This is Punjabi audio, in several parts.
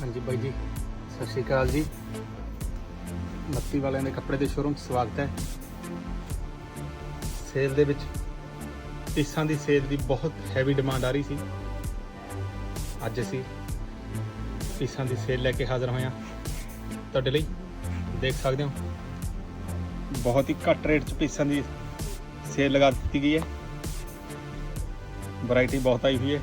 ਹਾਂਜੀ ਬਾਈ ਜੀ, ਸਤਿ ਸ਼੍ਰੀ ਅਕਾਲ ਜੀ। ਮੱਤੀ ਵਾਲਿਆਂ ਦੇ ਕੱਪੜੇ ਦੇ ਸ਼ੋਰੂਮ 'ਚ ਸਵਾਗਤ ਹੈ। ਸੇਲ ਦੇ ਵਿੱਚ ਪੀਸਾਂ ਦੀ ਸੇਲ ਦੀ ਬਹੁਤ ਹੈਵੀ ਡਿਮਾਂਡ ਆ ਰਹੀ ਸੀ। ਅੱਜ ਅਸੀਂ ਪੀਸਾਂ ਦੀ ਸੇਲ ਲੈ ਕੇ ਹਾਜ਼ਰ ਹੋਏ ਹਾਂ। ਤੁਹਾਡੇ ਲਈ ਦੇਖ ਸਕਦੇ ਹੋ। ਬਹੁਤ ਹੀ ਘੱਟ ਰੇਟ 'ਚ ਪੀਸਾਂ ਦੀ ਸੇਲ ਲਗਾ ਦਿੱਤੀ ਗਈ ਹੈ। ਵੈਰਾਈਟੀ ਬਹੁਤ ਆਈ ਹੋਈ ਹੈ।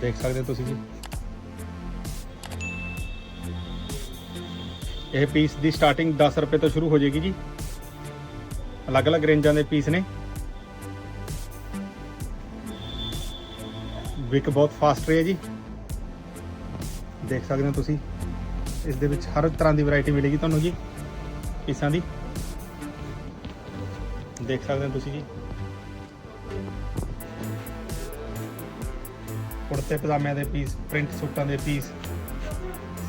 ਦੇਖ ਸਕਦੇ ਹੋ ਤੁਸੀਂ ਜੀ ਇਹ ਪੀਸ ਦੀ ਸਟਾਰਟਿੰਗ 10 ਰੁਪਏ ਤੋਂ ਸ਼ੁਰੂ ਹੋ ਜਾਏਗੀ ਜੀ। ਅਲੱਗ-ਅਲੱਗ ਰੇਂਜਾਂ ਦੇ ਪੀਸ ਨੇ। ਵਿਕ ਬਹੁਤ ਫਾਸਟ ਰਹੀ ਹੈ ਜੀ। ਦੇਖ ਸਕਦੇ ਹੋ ਤੁਸੀਂ। ਇਸ ਦੇ ਵਿੱਚ ਹਰ ਤਰ੍ਹਾਂ ਦੀ ਵੈਰਾਈਟੀ ਮਿਲੇਗੀ ਤੁਹਾਨੂੰ ਜੀ, ਪੀਸਾਂ ਦੀ। ਦੇਖ ਸਕਦੇ ਹੋ ਤੁਸੀਂ ਜੀ। ਕੁੜਤੇ ਪਜਾਮਿਆਂ ਦੇ ਪੀਸ ਪ੍ਰਿੰਟ ਸੂਟਾਂ ਦੇ ਪੀਸ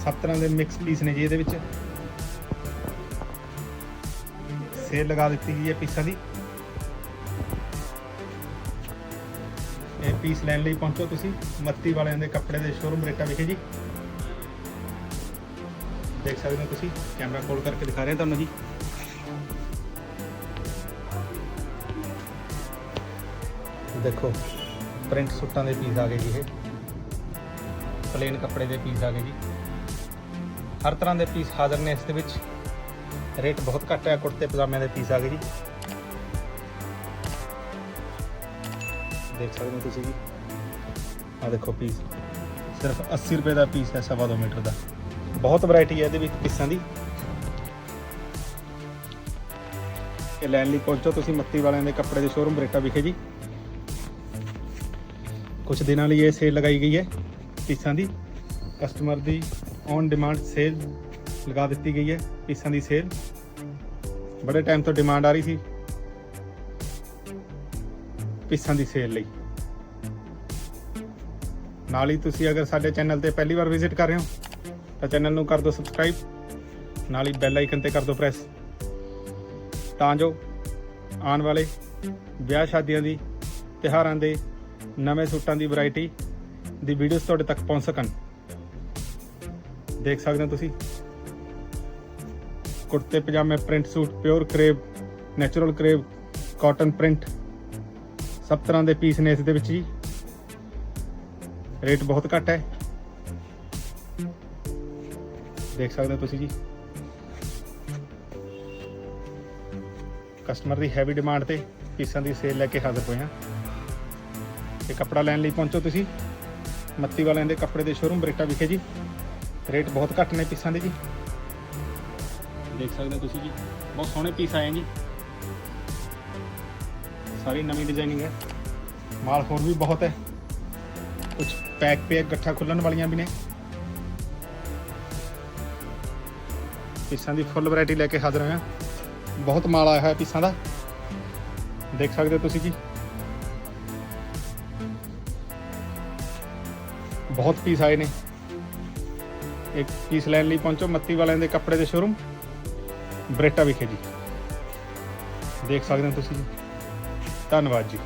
ਸਭ ਤਰ੍ਹਾਂ ਦੇ ਮਿਕਸ ਪੀਸ ਨੇ ਜੀ ਇਹਦੇ ਵਿੱਚ। ਸੇਲ ਲਗਾ ਦਿੱਤੀ ਗਈ ਹੈ ਪੀਸਾਂ ਦੀ। ਇਹ ਪੀਸ ਲੈਣ ਲਈ ਪਹੁੰਚੋ ਤੁਸੀਂ, ਮੱਤੀ ਵਾਲਿਆਂ ਦੇ ਕੱਪੜੇ ਦੇ ਸ਼ੋਰੂਮ ਰੇਟਾ ਵਿਖੇ ਜੀ। ਦੇਖ ਸਕਦੇ ਹੋ ਤੁਸੀਂ ਕੈਮਰਾ ਕੋਲ ਕਰਕੇ ਦਿਖਾ ਰਹੇ ਹਾਂ ਤੁਹਾਨੂੰ ਜੀ। ਦੇਖੋ ਪ੍ਰਿੰਟ ਸੂਟਾਂ ਦੇ ਪੀਸ ਆ ਗਏ ਜੀ ਇਹ। ਪਲੇਨ ਕੱਪੜੇ ਦੇ ਪੀਸ ਆ ਗਏ ਜੀ। ਹਰ ਤਰ੍ਹਾਂ ਦੇ ਪੀਸ ਹਾਜ਼ਰ ਨੇ ਇਸ ਦੇ ਵਿੱਚ ਰੇਟ ਬਹੁਤ ਘੱਟ ਹੈ ਕੁੜਤੇ, ਪਜਾਮਿਆਂ ਦੇ ਪੀਸ ਆ ਗਏ ਜੀ। ਦੇਖ ਸਕਦੇ ਹੋ ਤੁਸੀਂ ਜੀ। ਆ ਦੇਖੋ ਪੀਸ ਸਿਰਫ 80 ਰੁਪਏ ਦਾ ਪੀਸ ਹੈ ਸਵਾ ਦੋ ਮੀਟਰ ਦਾ। ਬਹੁਤ ਵੈਰਾਈਟੀ ਹੈ ਇਹਦੇ ਵਿੱਚ ਪੀਸਾਂ ਦੀ। ਇਹ ਲੈਣ ਲਈ ਪਹੁੰਚੋ ਤੁਸੀਂ ਮੱਤੀ ਵਾਲਿਆਂ ਦੇ ਕੱਪੜੇ ਦੇ ਸ਼ੋਰੂਮ ਬਰੇਟਾ ਵਿਖੇ ਜੀ। ਕੁਝ ਦਿਨਾਂ ਲਈ ਇਹ ਸੇਲ ਲਗਾਈ ਗਈ ਹੈ ਪੀਸਾਂ ਦੀ। ਕਸਟਮਰ ਦੀ ਔਨ ਡਿਮਾਂਡ ਸੇਲ ਲਗਾ ਦਿੱਤੀ ਗਈ ਹੈ ਪੀਸਾਂ ਦੀ ਸੇਲ ਬੜੇ ਟਾਈਮ ਤੋਂ ਡਿਮਾਂਡ ਆ ਰਹੀ ਸੀ ਪੀਸਾਂ ਦੀ ਸੇਲ ਲਈ। ਨਾਲ ਹੀ ਤੁਸੀਂ ਅਗਰ ਸਾਡੇ ਚੈਨਲ ਤੇ ਪਹਿਲੀ ਵਾਰ ਵਿਜ਼ਿਟ ਕਰ ਰਹੇ ਹੋ, ਤਾਂ ਚੈਨਲ ਨੂੰ ਕਰ ਦਿਓ ਸਬਸਕ੍ਰਾਈਬ ਨਾਲ ਹੀ ਬੈਲ ਆਈਕਨ ਤੇ ਕਰ ਦਿਓ ਪ੍ਰੈਸ ਤਾਂ ਜੋ ਆਉਣ ਵਾਲੇ ਵਿਆਹ ਸ਼ਾਦੀਆਂ ਦੀ ਤਿਉਹਾਰਾਂ ਦੇ ਨਵੇਂ ਸੂਟਾਂ ਦੀ ਵੈਰਾਈਟੀ ਦੀ ਵੀਡੀਓਜ਼ ਤੁਹਾਡੇ ਤੱਕ ਪਹੁੰਚ ਸਕਣ। ਦੇਖ ਸਕਦੇ ਹੋ ਤੁਸੀਂ। ਕੁੜਤੇ, ਪਜਾਮੇ print suit pure crepe natural crepe cotton print ਸਭ ਤਰ੍ਹਾਂ ਦੇ ਪੀਸ ਨੇ ਇਸ ਦੇ ਵਿੱਚ ਜੀ। ਰੇਟ ਬਹੁਤ ਘੱਟ ਹੈ। ਦੇਖ ਸਕਦੇ ਹੋ ਤੁਸੀਂ ਜੀ। ਕਸਟਮਰ ਦੀ ਹੈਵੀ ਡਿਮਾਂਡ ਤੇ ਪੀਸਾਂ ਦੀ ਸੇਲ ਲੈ ਕੇ ਹਾਜ਼ਰ ਹੋਏ ਹਾਂ। ਇਹ ਕੱਪੜਾ ਲੈਣ ਲਈ ਪਹੁੰਚੋ ਤੁਸੀਂ। ਮੱਤੀ ਵਾਲਿਆਂ ਦੇ ਕੱਪੜੇ ਦੇ ਸ਼ੋਰੂਮ ਬਰੇਟਾ ਵਿਖੇ ਜੀ। ਰੇਟ ਬਹੁਤ ਘੱਟ ਨੇ ਪੀਸਾਂ ਦੇ ਜੀ। ਦੇਖ ਸਕਦੇ ਹੋ ਤੁਸੀਂ ਜੀ, ਬਹੁਤ ਸੋਹਣੇ ਪੀਸ ਆਏ ਜੀ। ਸਾਰੀ ਨਵੀਂ ਡਿਜ਼ਾਈਨਿੰਗ ਹੈ। ਮਾਲ ਹੋਰ ਵੀ ਬਹੁਤ ਹੈ। ਕੁਝ ਪੈਕ ਪੈਕ ਗੱਠਾ ਖੁੱਲਣ ਵਾਲੀਆਂ ਵੀ ਨੇ। ਪੀਸਾਂ ਦੀ ਫੁੱਲ ਵੈਰਾਈਟੀ ਲੈ ਕੇ ਹਾਜ਼ਰ ਹੋਏ ਹਾਂ। ਬਹੁਤ ਮਾਲ ਆਇਆ ਹੋਇਆ ਪੀਸਾਂ ਦਾ। ਦੇਖ ਸਕਦੇ ਹੋ ਤੁਸੀਂ ਜੀ। ਬਹੁਤ ਪੀਸ ਆਏ ਨੇ। ਇੱਕ ਪੀਸ ਲੈਣ ਲਈ ਪਹੁੰਚੋ ਮੱਤੀ ਵਾਲਿਆਂ ਦੇ ਕੱਪੜੇ ਦੇ ਸ਼ੋਰੂਮ ਬਰੇਟਾ ਵਿਖੇ ਜੀ। ਦੇਖ ਸਕਦੇ ਹੋ ਤੁਸੀਂ ਧੰਨਵਾਦ ਜੀ।